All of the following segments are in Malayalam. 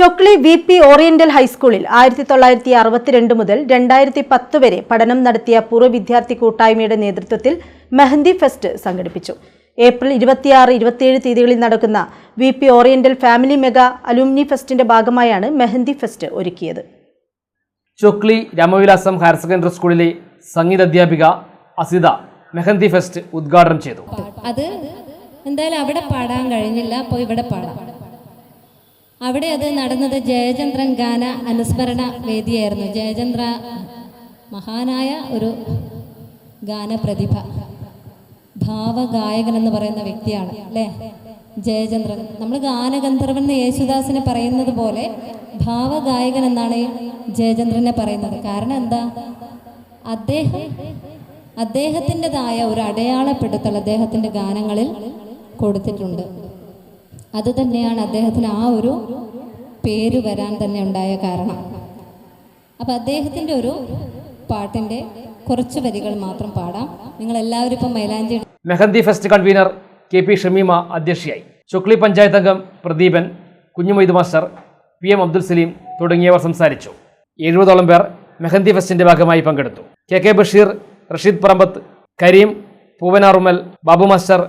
ചൊക്ലി വി പി ഓറിയന്റൽ ഹൈസ്കൂളിൽ ആയിരത്തി തൊള്ളായിരത്തി അറുപത്തിരണ്ട് മുതൽ രണ്ടായിരത്തി പത്ത് വരെ പഠനം നടത്തിയ പൂർവ വിദ്യാർത്ഥി കൂട്ടായ്മയുടെ നേതൃത്വത്തിൽ മെഹന്തി ഫെസ്റ്റ് സംഘടിപ്പിച്ചു. ഏപ്രിൽ ഇരുപത്തിയാറ് ഇരുപത്തിയേഴ് തീയതികളിൽ നടക്കുന്ന V P oriental family mega alumni ഫെസ്റ്റിന്റെ ഭാഗമായാണ് മെഹന്തി ഫെസ്റ്റ് ഒരുക്കിയത്. ചൊക്ലി രാമവിലാസം ഹയർ സെക്കൻഡറി സ്കൂളിലെ സംഗീത അധ്യാപിക അസിത മെഹന്തി ഫെസ്റ്റ് ഉദ്ഘാടനം ചെയ്തു. അത് എന്തായാലും അവിടെ പാടാൻ കഴിഞ്ഞില്ല അപ്പോൾ ഇവിടെ പാടാം. അവിടെ അത് നടന്നത് ജയചന്ദ്രൻ ഗാന അനുസ്മരണ വേദിയായിരുന്നു. ജയചന്ദ്ര മഹാനായ ഒരു ഗാനപ്രതിഭ ഭാവഗായകൻ എന്ന് പറയുന്ന വ്യക്തിയാണ് അല്ലേ? ജയചന്ദ്രൻ. നമ്മൾ ഗാനഗന്ധർവൻ എന്ന് യേശുദാസിനെ പറയുന്നത് പോലെ ഭാവഗായകൻ എന്നാണ് ജയചന്ദ്രനെ പറയുന്നത്. കാരണം എന്താ? അദ്ദേഹം അദ്ദേഹത്തിന്റെതായ ഒരു അടയാളപ്പെടുത്തൽ അദ്ദേഹത്തിന്റെ ഗാനങ്ങളിൽ കൊടുത്തിട്ടുണ്ട്. അത് തന്നെയാണ് അദ്ദേഹത്തിന് ആ ഒരു പേര് വരാൻ തന്നെ ഉണ്ടായ കാരണം. അപ്പം അദ്ദേഹത്തിന്റെ ഒരു പാട്ടിന്റെ കുറച്ച് വരികൾ മാത്രം പാടാം. നിങ്ങൾ എല്ലാവരും ഇപ്പം മൈലാഞ്ചി mehndi fest convener K P Shameema അധ്യക്ഷയായി. ചുക്ലി പഞ്ചായത്ത് അംഗം Pradeepan Kunhimoythu master P M Abdul Salim തുടങ്ങിയവർ സംസാരിച്ചു. എഴുപതോളം പേർ മെഹന്തി ഫെസ്റ്റിന്റെ ഭാഗമായി പങ്കെടുത്തു. K K Basheer Rasheed Parambath Kareem Poovanarummal Babu master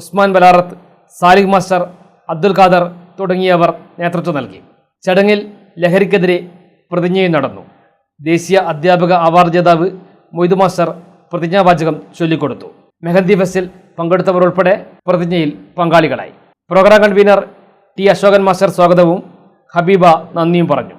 Usman Balarath Salikh master Abdul Khader തുടങ്ങിയവർ നേതൃത്വം നൽകി. ചടങ്ങിൽ ലഹരിക്കെതിരെ പ്രതിജ്ഞയും നടന്നു. ദേശീയ അധ്യാപക അവാർഡ് ജേതാവ് മൊയ്തു മാസ്റ്റർ പ്രതിജ്ഞാവാചകം ചൊല്ലിക്കൊടുത്തു. മെഹന്തി ഫെസ്റ്റിൽ പങ്കെടുത്തവർ ഉൾപ്പെടെ പ്രതിജ്ഞയിൽ പങ്കാളികളായി. Program convenor T Ashokan master സ്വാഗതവും ഹബീബ നന്ദിയും പറഞ്ഞു.